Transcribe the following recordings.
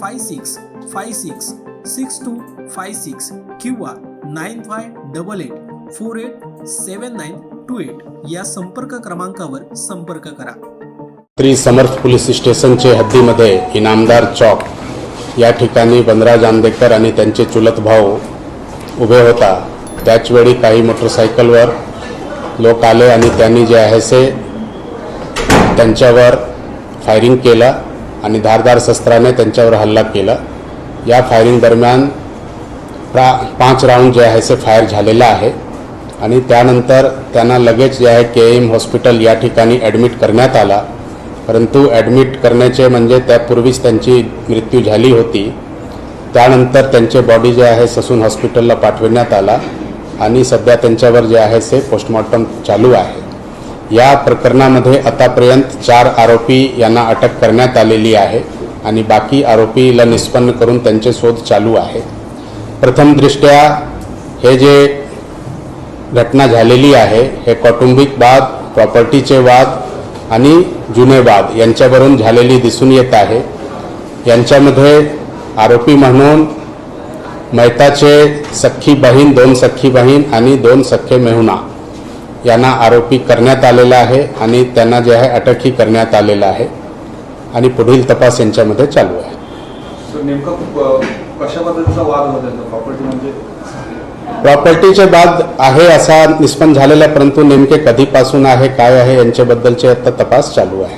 five six five six six two five six किंवा nine five double eight four eight seven nine two eight या संपर्क क्रमांकावर संपर्क करा. श्री समर्थ पोलीस स्टेशनचे हद्दीमध्ये इनामदार चौक. या ठिकाणी बनराज आंदेकर आणि त्यांचे चुलत भाऊ उभे होता. त्याचवेळी काही मोटरसायकलवर लोक आले आणि त्यांनी जे आहे से त्यांच्यावर फायरिंग केलं. आणि धारदार शस्त्राने त्यांच्यावर हल्ला केला. या फायरिंग दरम्यान प्रा पाच राऊंड जे आहे से फायर झालेला आहे. आणि त्यानंतर त्यांना लगेच जे आहे के एम हॉस्पिटल या ठिकाणी ॲडमिट करण्यात आला. परंतु ॲडमिट करण्याचे म्हणजे त्यापूर्वीच त्यांची मृत्यू झाली होती. त्यानंतर त्यांचे बॉडी जे आहे ससून हॉस्पिटलला पाठविण्यात आला. आणि सध्या त्यांच्यावर जे आहे ते पोस्टमॉर्टम चालू आहे. या प्रकरणामध्ये आतापर्यंत चार आरोपी यांना अटक करण्यात आलेली आहे आणि बाकी आरोपीला निष्पन्न करून त्यांचे शोध चालू आहे. प्रथमदृष्ट्या हे जे घटना झालेली आहे हे कौटुंबिक वाद प्रॉपर्टीचे वाद आणि जुने वाद यांच्यावरून झालेली दिसून येत आहे. यांच्यामध्ये आरोपी म्हणून मैताचे सख्खी बहीण दोन सख्खी बहीण आणि दोन सख्खे मेहुणा यांना आरोपी करण्यात आलेला आहे आणि त्यांना जे आहे अटकही करण्यात आलेला आहे. आणि पुढील तपास यांच्यामध्ये चालू आहे. तर नेमका क- कशा पद्धतीचा वाद होता त्याचा प्रॉपर्टी म्हणजे? प्रॉपर्टीचे वाद आहे असा निष्पन्न झालेला परंतु नेमके कधीपासून आहे काय आहे यांच्याबद्दलचे आता तपास चालू आहे.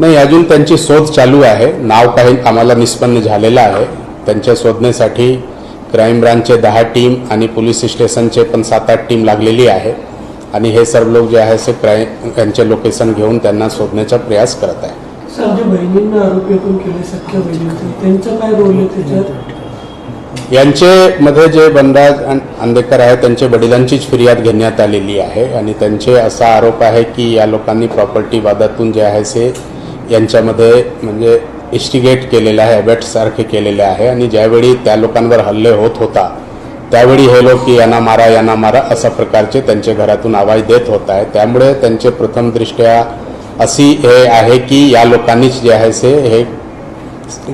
नाही अजून त्यांची शोध चालू आहे. नाव काही आम्हाला निष्पन्न झालेलं आहे. त्यांच्या शोधण्यासाठी क्राईम ब्रांचचे दहा टीम आणि पोलीस स्टेशनचे पण सात आठ टीम लागलेली आहे. आणि हे सर्व लोक जे आहे ते क्राईम यांचे लोकेशन घेऊन त्यांना शोधण्याचा प्रयास करत आहे. जे त्यांचं यांचे मध्ये जे बनराज आं- आंदेकर आहे त्यांच्या वडिलांचीच फिर्याद घेण्यात आलेली आहे. आणि त्यांचे असा आरोप आहे की या लोकांनी प्रॉपर्टी वादातून जे आहे ते यांच्यामध्ये म्हणजे इस्टिगेट केलेलं आहे अबॅटसारखे केलेले आहे. आणि ज्यावेळी त्या लोकांवर हल्ले होत होता त्यावेळी हे लोक की यांना मारा यांना मारा अशा प्रकारचे त्यांच्या घरातून आवाज देत होत आहे. त्यामुळे त्यांचे प्रथमदृष्ट्या अशी हे आहे की या लोकांनीच जे आहे से हे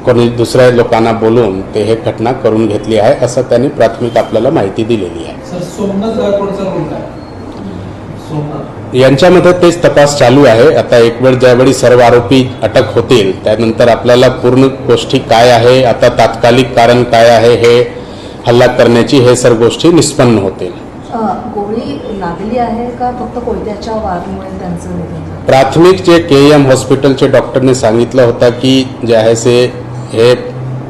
कोणी दुसऱ्या लोकांना बोलून ते हे घटना करून घेतली आहे असं त्यांनी प्राथमिक आपल्याला माहिती दिलेली आहे. यांच्यामध्ये तेच तपास चालू आहे. आता एक वेळ ज्यावेळी सर्व आरोपी अटक होतील त्यानंतर आपल्याला पूर्ण गोष्टी काय आहे आता तात्कालिक कारण काय आहे हे हल्ला करण्याची हे सर्व गोष्टी निष्पन्न होतील. अ, गोळी लागली आहे का? फक्त कोयत्याच्या वारमुळे त्यांचं निधन झालं? प्राथमिक जे के एम हॉस्पिटलचे डॉक्टरने सांगितलं होतं की जे आहे से हे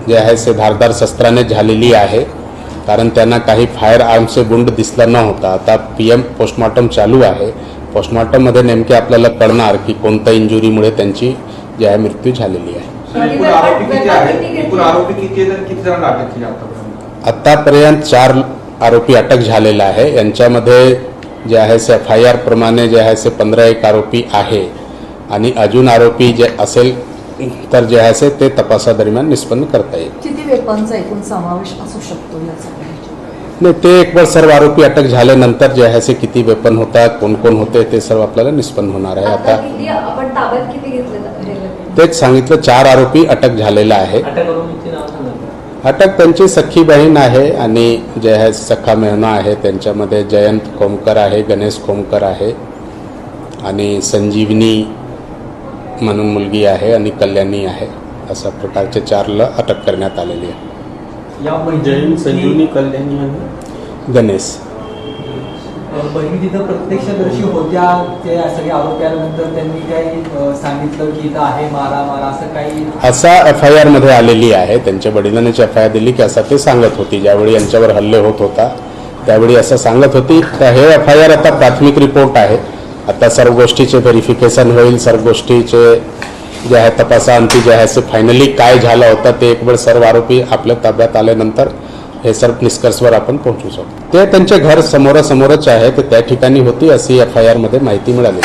जे आहे से धारदार शस्त्राने झालेली आहे. कारण त्यांना काही फायर आर्मचे गुंड दिसला नव्हता. आता पी एम पोस्टमॉर्टम चालू आहे. पोस्टमॉर्टममध्ये नेमके आपल्याला कळणार की कोणत्या इंजुरीमुळे त्यांची जे आहे मृत्यू झालेली आहे. केली आतापर्यंत? आत्तापर्यंत चार आरोपी अटक झालेला आहे. यांच्यामध्ये जे आहे से एफ आय आर प्रमाणे जे आहे से पंधरा एक आरोपी आहे. आणि अजून आरोपी जे असेल तर जे आहे से ते तपासादरम्यान निष्पन्न करता येईल. किती वेपनचा एकूण समावेश असू शकतो या सगळ्याच्या नाही ते एक वेळ सर्व आरोपी अटक झाल्यानंतर जे आहे से किती वेपन होता कोण कोण होते ते सर्व आपल्याला निष्पन्न होणार आहे. आता तेच सांगितलं चार आरोपी अटक झालेला आहे. अटक त्यांची सख्खी बहीण आहे आणि जे आहे सख्खा मेहना आहे. त्यांच्यामध्ये जयंत खोमकर आहे गणेश खोमकर आहे आणि संजीवनी म्हणून मुलगी आहे आणि कल्याणी आहे. अशा प्रकारचे चारला अटक करण्यात आलेली आहे. या जैन संजीवनी कल्याणी आणि गणेश. बहिणी तिथं प्रत्यक्षदर्शी होत्या ते सगळे आरोपी आल्यानंतर त्यांनी काही सांगितलं की इथं आहे मारा मारा असं काही असा एफ आय आरमध्ये आलेली आहे त्यांच्या वडिलांनीच एफ आय आर दिली की असं ते सांगत होती ज्यावेळी यांच्यावर हल्ले होत होता त्यावेळी असं सांगत होती तर हे एफ आय आर आता प्राथमिक रिपोर्ट आहे. आता सर्व गोष्टीचे व्हेरिफिकेशन होईल सर्व गोष्टीचे जे आहे तपासाअंती जे आहे ते फायनली काय झालं होतं ते एक वेळ सर्व आरोपी आपल्या ताब्यात आल्यानंतर हे सर्व निष्कर्षवर आपण पोहोचू शकतो. ते त्यांचे घर समोरासमोरच आहे तर त्या ठिकाणी होती अशी एफ आय आरमध्ये माहिती मिळाली.